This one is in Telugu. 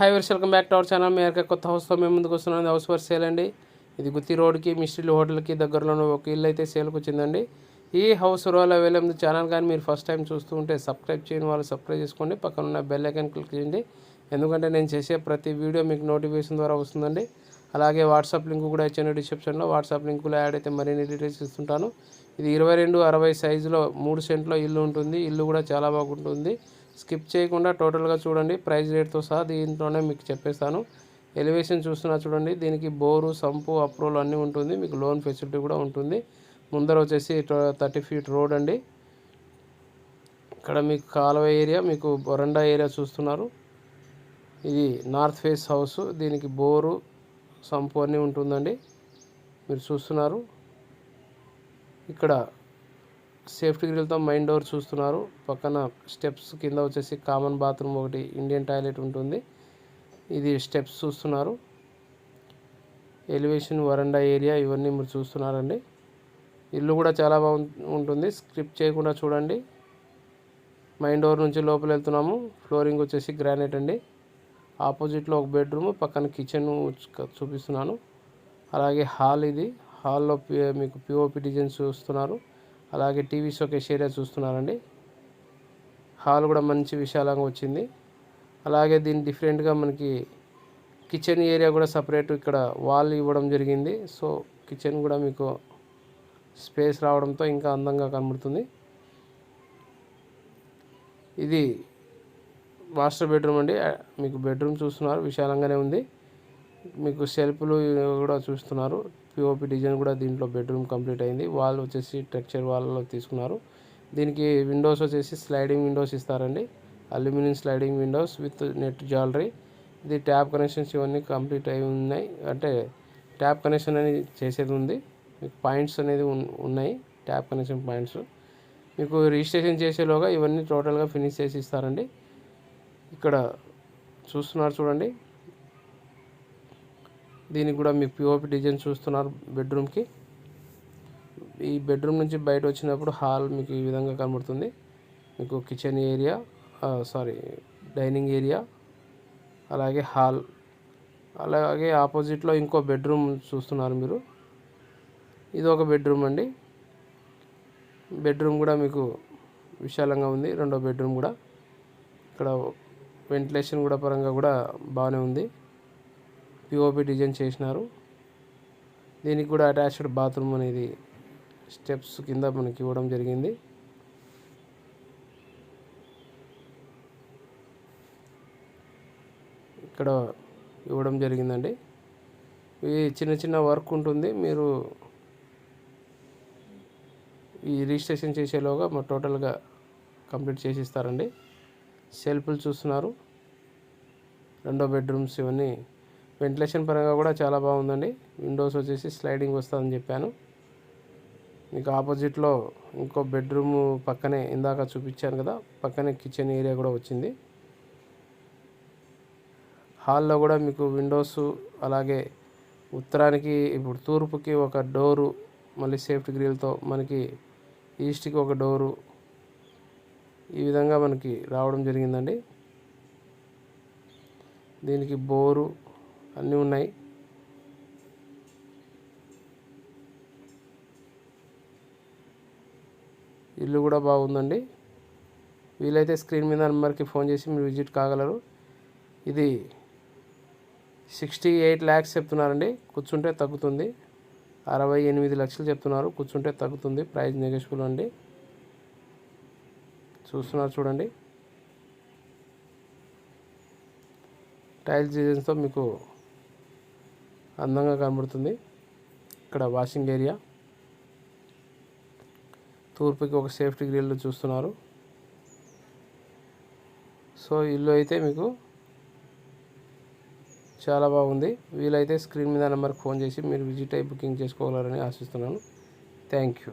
Viewers welcome back to our channel మీ యొక్క కొత్త హౌస్తో మేము ముందుకు వస్తున్నాం. హౌస్ ఫర్ సేల్ అండి. ఇది గుత్తి రోడ్కి మిస్ట్రీలు హోటల్కి దగ్గరలో ఒక ఇల్లు అయితే సేల్కి వచ్చిందండి. ఈ హౌస్ రోల్ అవైలబుల్ ఛానల్ కానీ మీరు ఫస్ట్ టైం చూస్తూ ఉంటే సబ్స్క్రైబ్ చేయని వాళ్ళు సబ్స్క్రైబ్ చేసుకోండి. పక్కన ఉన్న బెల్ ఐకాన్ క్లిక్ చేయండి. ఎందుకంటే నేను చేసే ప్రతి వీడియో మీకు నోటిఫికేషన్ ద్వారా వస్తుందండి. అలాగే వాట్సాప్ లింక్ కూడా ఇచ్చాను డిస్క్రిప్షన్లో వాట్సాప్ లింకులో యాడ్ అయితే మరిన్ని డీటెయిల్స్ ఇస్తుంటాను. ఇది ఇరవై రెండు అరవై సైజులో మూడు సెంట్లో ఇల్లు ఉంటుంది. ఇల్లు కూడా చాలా బాగుంటుంది. స్కిప్ చేయకుండా టోటల్గా చూడండి. ప్రైస్ రేట్తో సహా దీంట్లోనే మీకు చెప్పేస్తాను. ఎలివేషన్ చూస్తున్నా చూడండి. దీనికి బోరు సంపు అప్రూవల్ అన్నీ ఉంటుంది. మీకు లోన్ ఫెసిలిటీ కూడా ఉంటుంది. ముందర వచ్చేసి థర్టీ ఫీట్ రోడ్ అండి. ఇక్కడ మీకు కాలువ ఏరియా మీకు బొరండా ఏరియా చూస్తున్నారు. ఇది నార్త్ ఫేస్ హౌస్. దీనికి బోరు సంపు అన్నీ ఉంటుందండి. మీరు చూస్తున్నారు. ఇక్కడ సేఫ్టీ గ్రిల్తో మైన్ డోర్ చూస్తున్నారు. పక్కన స్టెప్స్ కింద వచ్చేసి కామన్ బాత్రూమ్ ఒకటి ఇండియన్ టాయిలెట్ ఉంటుంది. ఇది స్టెప్స్ చూస్తున్నారు. ఎలివేషన్ వరండా ఏరియా ఇవన్నీ మీరు చూస్తున్నారండి. ఇల్లు కూడా చాలా బాగు ఉంటుంది స్క్రిప్ట్ చేయకుండా చూడండి. మైన్ డోర్ నుంచి లోపల వెళ్తున్నాము. ఫ్లోరింగ్ వచ్చేసి గ్రానైట్ అండి. ఆపోజిట్లో ఒక బెడ్రూమ్ పక్కన కిచెన్ చూపిస్తున్నాను. అలాగే హాల్ ఇది. హాల్లో మీకు పిఓపి డిజైన్ చూస్తున్నారు. అలాగే టీవీ షోకేష్ ఏరియా చూస్తున్నారండి. హాల్ కూడా మంచి విశాలంగా వచ్చింది. అలాగే దీని డిఫరెంట్గా మనకి కిచెన్ ఏరియా కూడా సపరేట్ ఇక్కడ వాల్ ఇవ్వడం జరిగింది. సో కిచెన్ కూడా మీకు స్పేస్ రావడంతో ఇంకా అందంగా కనబడుతుంది. ఇది మాస్టర్ బెడ్రూమ్ అండి. మీకు బెడ్రూమ్ చూస్తున్నారు. విశాలంగానే ఉంది. మీకు సెల్ఫ్లు కూడా చూస్తున్నారు. పిఓపి డిజైన్ కూడా దీంట్లో బెడ్రూమ్ కంప్లీట్ అయింది. వాల్ వచ్చేసి టెక్చర్ వాల్లో తీసుకున్నారు. దీనికి విండోస్ వచ్చేసి స్లైడింగ్ విండోస్ ఇస్తారండి. Aluminium sliding windows with net జాలరీ. ఇది ట్యాప్ కనెక్షన్స్ ఇవన్నీ కంప్లీట్ అయి ఉన్నాయి. అంటే ట్యాప్ కనెక్షన్ అనేది చేసేది ఉంది. మీకు పాయింట్స్ అనేది ఉన్నాయి. Tap connection points. మీకు రిజిస్ట్రేషన్ చేసేలోగా ఇవన్నీ టోటల్గా ఫినిష్ చేసి ఇస్తారండి. ఇక్కడ చూస్తున్నారు చూడండి. దీనికి కూడా మీ పిఓపి డిజైన్ చూస్తున్నారు బెడ్రూమ్కి. ఈ బెడ్రూమ్ నుంచి బయట వచ్చినప్పుడు హాల్ మీకు ఈ విధంగా కనబడుతుంది. మీకు kitchen area sorry dining area అలాగే హాల్ అలాగే ఆపోజిట్లో ఇంకో బెడ్రూమ్ చూస్తున్నారు మీరు. ఇది ఒక బెడ్రూమ్ అండి. బెడ్రూమ్ కూడా మీకు విశాలంగా ఉంది. రెండో బెడ్రూమ్ కూడా. ఇక్కడ వెంటిలేషన్ కూడా పరంగా కూడా బాగానే ఉంది. పిఓపి డిజైన్ చేసినారు. దీనికి కూడా అటాచ్డ్ బాత్రూమ్ అనేది స్టెప్స్ కింద మనకి ఇవ్వడం జరిగింది. ఇక్కడ ఇవ్వడం జరిగిందండి. ఇవి చిన్న చిన్న వర్క్ ఉంటుంది. మీరు ఈ రిజిస్ట్రేషన్ చేసేలోగా మా టోటల్గా కంప్లీట్ చేసి ఇస్తారండి సెల్ఫ్లు చూస్తున్నారు. రెండో బెడ్రూమ్స్ ఇవన్నీ వెంటిలేషన్ పరంగా కూడా చాలా బాగుందండి. విండోస్ వచ్చేసి స్లైడింగ్ వస్తుందని చెప్పాను. మీకు ఆపోజిట్లో ఇంకో బెడ్రూమ్ పక్కనే ఇందాక చూపించాను కదా పక్కనే కిచెన్ ఏరియా కూడా వచ్చింది. హాల్లో కూడా మీకు విండోస్ అలాగే ఉత్తరానికి ఇప్పుడు తూర్పుకి ఒక డోరు మళ్ళీ సేఫ్టీ గ్రిల్తో మనకి ఈస్ట్కి ఒక డోరు ఈ విధంగా మనకి రావడం జరిగిందండి. దీనికి బోరు అన్నీ ఉన్నాయి. ఇల్లు కూడా బాగుందండి. వీలైతే స్క్రీన్ మీద నెంబర్కి ఫోన్ చేసి మీరు విజిట్ కాగలరు. ఇది సిక్స్టీ ఎయిట్ ల్యాక్స్ చెప్తున్నారండి. కూర్చుంటే తగ్గుతుంది. అరవై ఎనిమిది లక్షలు చెప్తున్నారు. కూర్చుంటే తగ్గుతుంది. ప్రైజ్ నెగోషియబుల్ అండి. చూస్తున్నారు చూడండి. టైల్స్ డిజైన్స్తో మీకు అందంగా కనబడుతుంది. ఇక్కడ వాషింగ్ ఏరియా తూర్పుకి ఒక సేఫ్టీ గ్రిల్ చూస్తున్నారు. సో ఇల్లు అయితే మీకు చాలా బాగుంది. వీలైతే స్క్రీన్ మీద నెంబర్కి ఫోన్ చేసి మీరు విజిట్ అయి బుకింగ్ చేసుకోగలరని ఆశిస్తున్నాను. Thank you